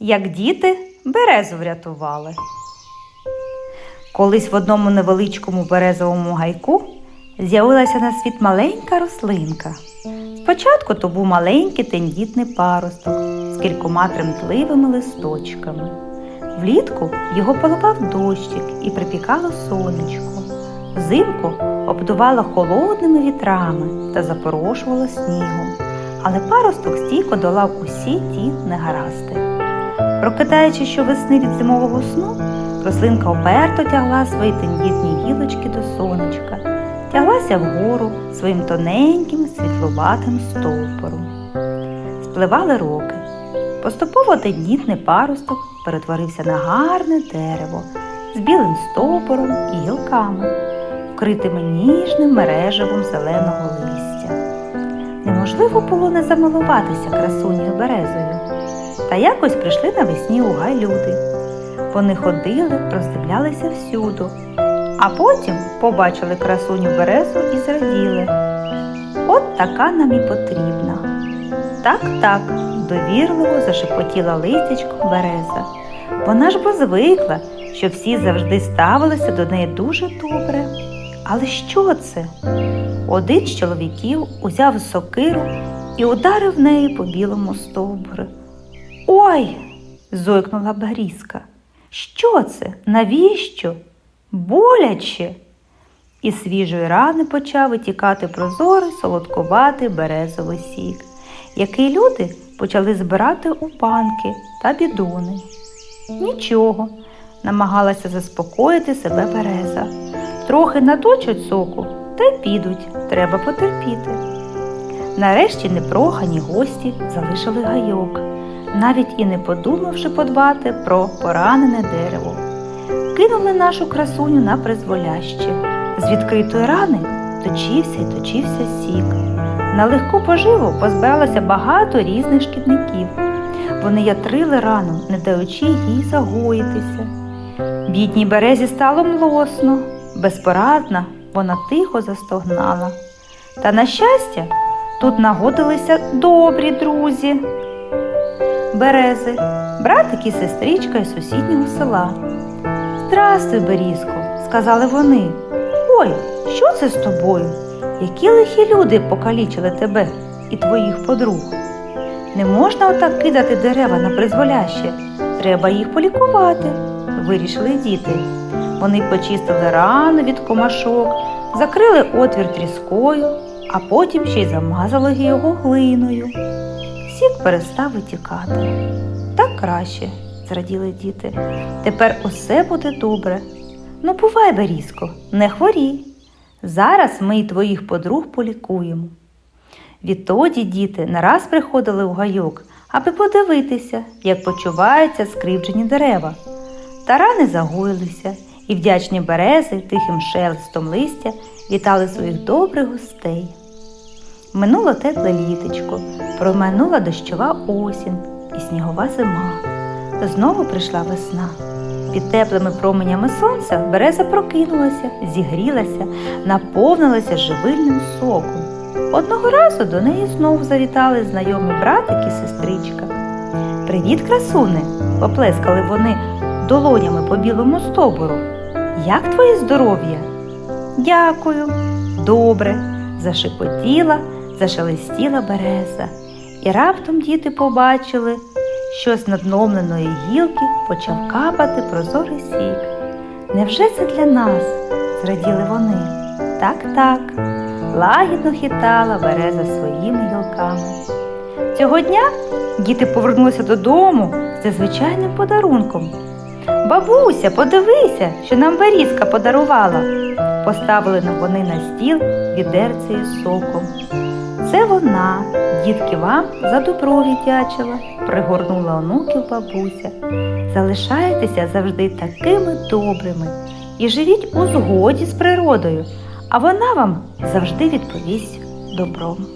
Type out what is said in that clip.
як діти березу врятували. Колись в одному невеличкому березовому гайку з'явилася на світ маленька рослинка. Спочатку то був маленький тендітний паросток з кількома тремтливими листочками. Влітку його поливав дощик і припікало сонечко. Взимку обдувало холодними вітрами та запорошувало снігом, але паросток стійко долав усі ті негаразди. Прокидаючи щовесни від зимового сну, рослинка оперто тягла свої тендітні гілочки до сонечка, тяглася вгору своїм тоненьким світловатим стовпором. Спливали роки. Поступово тендітний паросток перетворився на гарне дерево з білим стовпором і гілками, вкритими ніжним мережевом зеленого листя. Неможливо було не замилуватися красунею березою. Та якось прийшли навесні у гай люди. Вони ходили, роздивлялися всюду, а потім побачили красуню березу і зраділи. От така нам і потрібна. Так, так, довірливо зашепотіла листячком береза. Вона ж бо звикла, що всі завжди ставилися до неї дуже добре. Але що це? Один з чоловіків узяв сокиру і ударив неї по білому стовбуру. Ой. зойкнула Берізка. Що це? Навіщо? Боляче. Із свіжої рани почав витікати прозорий солодкуватий березовий сік, який люди почали збирати у банки та бідони. Нічого, намагалася заспокоїти себе береза. Трохи наточать соку та й підуть, треба потерпіти. Нарешті непрохані гості залишили гайок, навіть і не подумавши подбати про поранене дерево. Кинули нашу красуню на призволяще. З відкритої рани точився й точився сік. На легку поживу позбиралося багато різних шкідників. Вони ятрили рану, не даючи їй загоїтися. Бідній березі стало млосно, безпорадна, вона тихо застогнала. Та, на щастя, тут нагодилися добрі друзі. Берези, братик і сестричка із сусіднього села. Здрастуй, Берізко, сказали вони. Ой, що це з тобою? Які лихі люди покалічили тебе і твоїх подруг? Не можна отак кидати дерева на призволяще. Треба їх полікувати, вирішили діти. Вони почистили рану від комашок, закрили отвір тріскою, а потім ще й замазали його глиною. Сік перестав витікати. Так краще, зраділи діти. Тепер усе буде добре. Ну, бувай, Берізко, не хворій. Зараз ми й твоїх подруг полікуємо. Відтоді діти не раз приходили в гайок, аби подивитися, як почуваються скривджені дерева. Та рани загоїлися, і вдячні берези тихим шелестом листя вітали своїх добрих гостей. Минуло тепле літочко, проминула дощова осінь і снігова зима. Знову прийшла весна. Під теплими променями сонця береза прокинулася, зігрілася, наповнилася живильним соком. Одного разу до неї знову завітали знайомі братик і сестричка. Привіт, красуне! поплескали вони долонями по білому стобору. Як твоє здоров'я? Дякую. Добре, зашепотіла, зашелестіла береза. І раптом діти побачили, що з надломленої гілки почав капати прозорий сік. Невже це для нас? зраділи вони. Так, так, лагідно хитала береза своїми гілками. Цього дня діти повернулися додому з незвичайним подарунком. Бабуся, подивися, що нам берізка подарувала. Поставили вони на стіл відерце соком. Це вона, дітки, вам за добро віддячила, пригорнула онуків бабуся. Залишайтеся завжди такими добрими і живіть у згоді з природою, а вона вам завжди відповість добром.